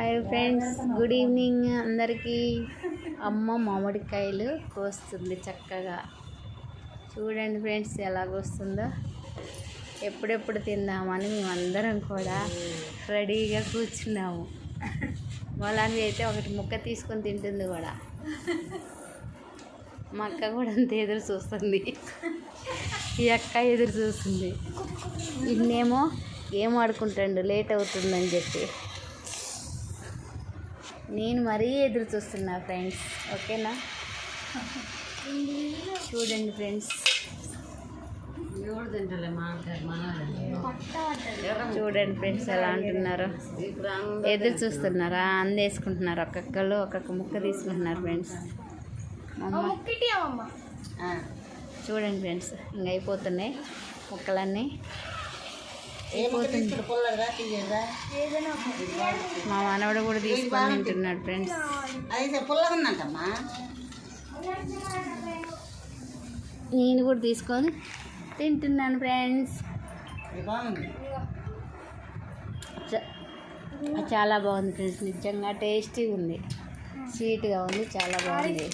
Hi friends good evening అందరికీ అమ్మ మామిడికాయలు కోస్తుంది చక్కగా. చూడండి ఫ్రెండ్స్ ఎలా కోస్తుందో. ఎప్పుడెప్పుడు తిందామని మేమందరం కూడా రెడీగా కూర్చున్నాము. మొలాంటి అయితే ఒకటి ముక్క తీసుకొని తింటుంది కూడా. మా అక్క కూడా అంత ఎదురు చూస్తుంది. ఈ అక్క ఎదురు చూస్తుంది. ఇన్నేమో గేమ్ ఆడుకుంటాడు లేట్ అవుతుందని చెప్పి. నేను మరీ ఎదురు చూస్తున్నా ఫ్రెండ్స్ ఓకేనా? చూడండి ఫ్రెండ్స్ చూడండి ఫ్రెండ్స్ ఎలా అంటున్నారు. ఎదురు చూస్తున్నారా? అందేసుకుంటున్నారు. ఒక్కొక్కరు ఒక్కొక్క ముక్క తీసుకుంటున్నారు ఫ్రెండ్స్ చూడండి ఫ్రెండ్స్ ఇంక అయిపోతున్నాయి ముక్కలన్నీ. మా మనవడు కూడా తీసుకొని తింటున్నాడు ఫ్రెండ్స్. అయితే పుల్లగా ఉందంటమ్మా. నేను కూడా తీసుకొని తింటున్నాను ఫ్రెండ్స్. చాలా బాగుంది ఫ్రెండ్స్. నిజంగా టేస్టీగా ఉంది. స్వీట్గా ఉంది చాలా బాగుంది.